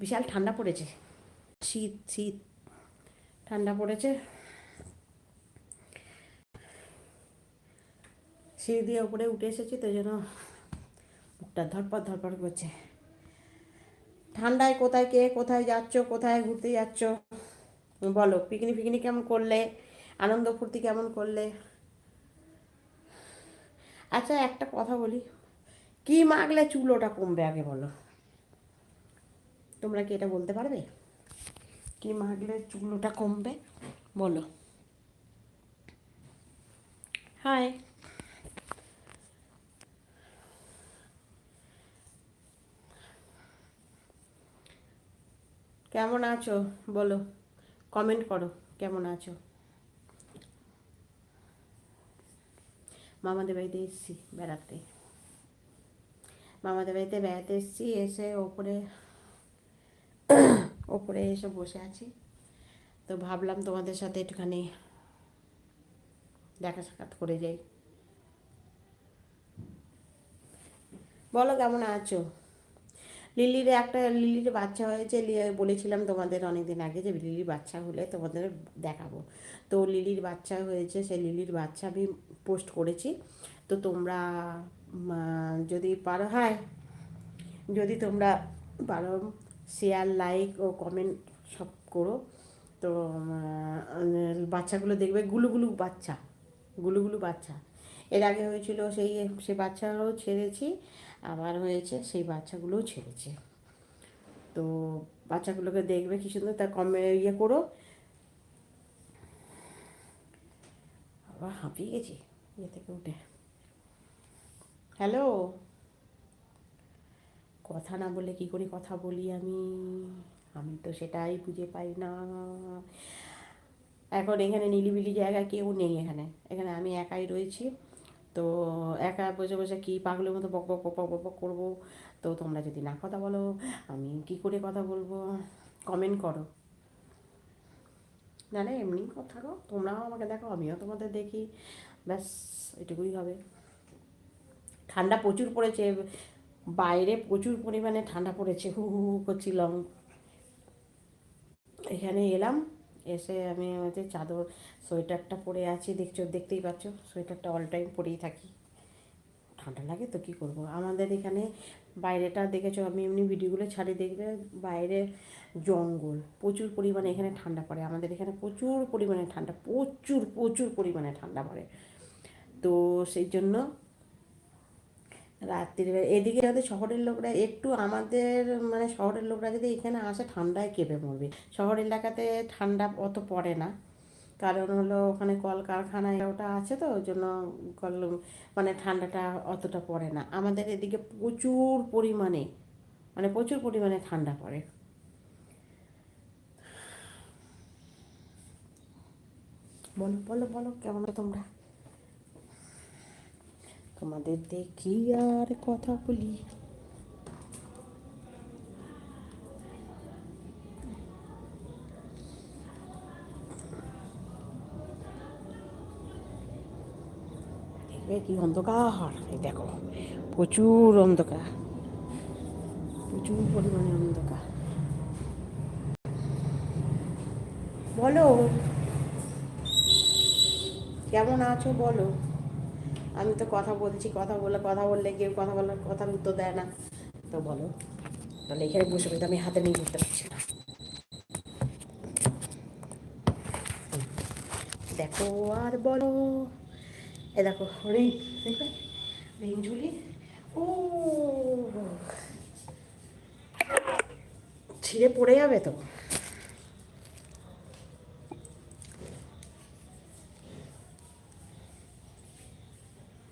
বিশাল ঠান্ডা পড়েছে। শীত শীত, ঠান্ডা পড়েছে। সিঁড়ি দিয়ে উপরে উঠে এসেছি, তো জন্য বুকটা ধরপড় ধরপড় করছে। ঠান্ডায় কোথায় কে কোথায় যাচ্ছ, কোথায় ঘুরতে যাচ্ছ? বলো পিকনিক ফিকনিক কেমন করলে? আনন্দ ফুর্তি কেমন করলে? আচ্ছা একটা কথা বলি। কি মাগলে চুল ওটা কমবে আগে বলো? তোমরা কি এটা বলতে পারবে? কি মাগলে চুল ওটা কমবে? বলো। হাই কেমন আছো? বলো। কমেন্ট করো, কেমন আছো? মামাদের বাড়িতে এসেছি বেড়াতে। মামাদের বাড়িতে বেড়াতে এসেছি, এসে ওপরে ওপরে এসে বসে আছি। তো ভাবলাম তোমাদের সাথে একটুখানি দেখা সাক্ষাৎ করে যাই। বলো, কেমন আছো? লিলির একটা, লিলির বাচ্চা হয়েছে বলেছিলাম তোমাদের অনেকদিন আগে যে লিলির বাচ্চা হলে তোমাদের দেখাবো। তো লিলির বাচ্চা হয়েছে, সেই লিলির বাচ্চা আমি পোস্ট করেছি। তো তোমরা যদি পারো হ্যাঁ যদি তোমরা পারো শেয়ার লাইক ও কমেন্ট সব করো। তো বাচ্চাগুলো দেখবে গুলুগুলু বাচ্চা গুলুগুলু বাচ্চা। এর আগে হয়েছিল সেই সে বাচ্চাও ছেড়েছি, আবার হয়েছে সেই বাচ্চাগুলোও ছেড়েছে। তো, বাচ্চাগুলোকে দেখবে কি সুন্দর, তার কমে ইয়ে করো। আবার হাঁপিয়ে গেছি ইয়ে থেকে উঠে। হ্যালো কথা না বলে কি করে কথা বলি আমি? আমি তো সেটাই বুঝে পাই না। এখন এখানে নিলিবিলি জায়গায় কেউ নেই এখানে। এখানে আমি একাই রয়েছি। তো একা বসে বসে কী পাগলের মতো বক বক বক বক করব? তো তোমরা যদি না কথা বলো, আমি কি করে কথা বলব? কমেন্ট করো। না না, এমনি কথা গো তোমরাও আমাকে দেখো, আমিও তোমাদের দেখি। ব্যাস, এটুকুই হবে। ঠান্ডা প্রচুর পড়েছে। বাইরে প্রচুর পরিমাণে ঠান্ডা পড়েছে, হু হু হু করছিলাম। এখানে এলাম, এসে আমি হচ্ছে চাদর, সোয়েটারটা পরে আছি, দেখছ, দেখতেই পাচ্ছ, সোয়েটারটা অল টাইম পরেই থাকি। ঠান্ডা লাগে তো কী করব? আমাদের এখানে বাইরেটা দেখেছ, আমি এমনি ভিডিওগুলো ছাড়ি, দেখবে বাইরে জঙ্গল, প্রচুর পরিমাণে এখানে ঠান্ডা পড়ে। আমাদের এখানে প্রচুর পরিমাণে ঠান্ডা, প্রচুর প্রচুর পরিমাণে ঠান্ডা পড়ে। তো সেই জন্য রাত্রিবেলা এদিকে যাদের শহরের লোকরা একটু আমাদের মানে শহরের লোকরা যদি এখানে আসে, ঠান্ডায় কেঁপে মরবে। শহর এলাকাতে ঠান্ডা অত পড়ে না। কারণ হলো ওখানে কলকারখানা ওটা আছে তো, ওই জন্য কল মানে ঠান্ডাটা অতটা পড়ে না। আমাদের এদিকে প্রচুর পরিমাণে মানে প্রচুর পরিমাণে ঠান্ডা পড়ে। বলো বলো বলো, কেমন তোমরা? তোমাদের দেখি আর কথা বলি। দেখবে কি অন্ধকার? এই দেখো, প্রচুর অন্ধকার। প্রচুর পরিমাণে অন্ধকার। বলো, কেমন আছো বলো? আমি তো কথা বলছি, কথা বলে কথা বললে কেউ কথা বলার কথার উত্তর দেয় না। তো বলো, তাহলে এখানে বসে বসে আমি হাতে নিয়ে করতে পারছি না। দেখো আর বলো, এ দেখো, রিং, দেখবে? রিং ঝুলি। ও, ছিঁড়ে পড়ে যাবে তো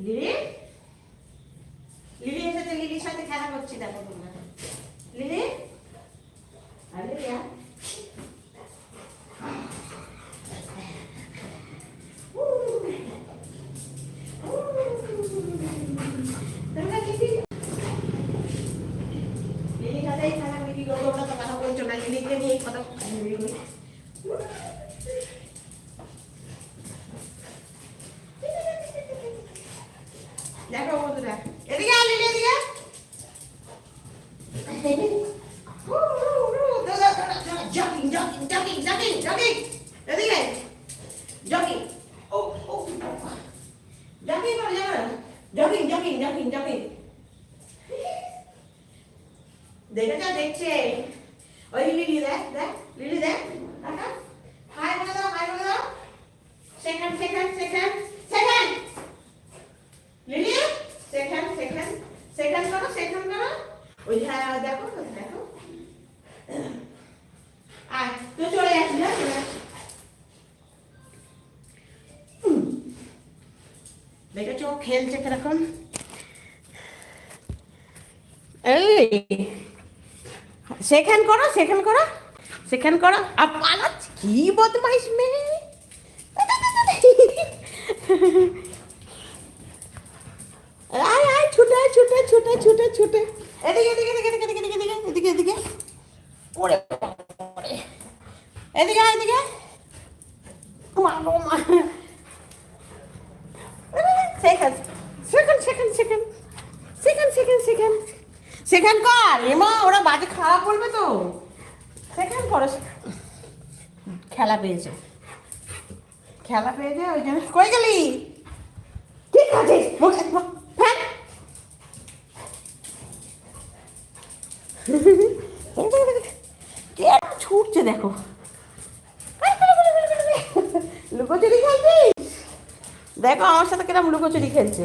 লিলি লিলি এসেছে লিলির সাথে খেলা করছি দেখো তোমরা লিলি আরে ইয়া তোমরা কি লিলির সাথেই খেলা লিলি গো তোমরা তো কথা বলছো না লিলিকে নিয়ে কথা দেখো বন্ধুরা এদিকে আয় ডাকিং ডাকিং ডাকিং ডাকিং দেখে যা দেখছে। ওই লিলি দেখ দেখ লিলি দেখ। হাই বলে দাও হাই বলে দাও সেখান সেখান সেখান সেখান লিলি সেখান সেখান সেখান করো সেখান করো। ওই হ্যাঁ দেখো দেখো। খেলছে কীরকম? এই, সেখান করো সেখান করো সেখান করো। আর পালাচ্ছে কি বদমাইশ মেয়ে? আয় আয়, ছুটে ছুটে ছুটে ছুটে ছুটে। এদিকে এদিকে এদিকে এদিকে এদিকে এদিকে এদিকে এদিকে। ওরে। এদিকে এদিকে মা second second second second second second second second কর। এমা ওরা বাজে খারাপ বলবে তো। সেকেন্ড করো খেলা পেয়েছে। খেলা পেয়েছে ওই জন্য কই গেলি? ঠিক আছে ছুটছে দেখো। লুকোচুরি খেলছিস? দেখো আমার সাথে কিরম লুকোচুরি খেলছে।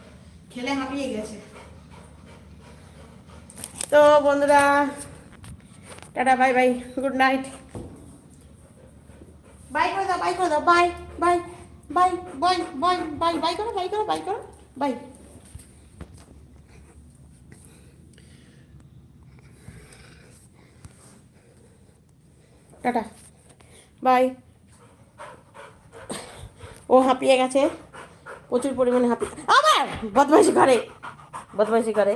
খেলে হাঁপিয়ে গেছে। তো বন্ধুরা tata bye bye good night. Bye করে দাও বাই করে দাও bye bye bye bye bye bye bye করো বাই করো বাই করো বাই। Tata bye. ও হাঁপিয়ে গেছে। প্রচুর পরিমাণে হাতে আবার! বদমাইশি করে! বদমাইশি করে!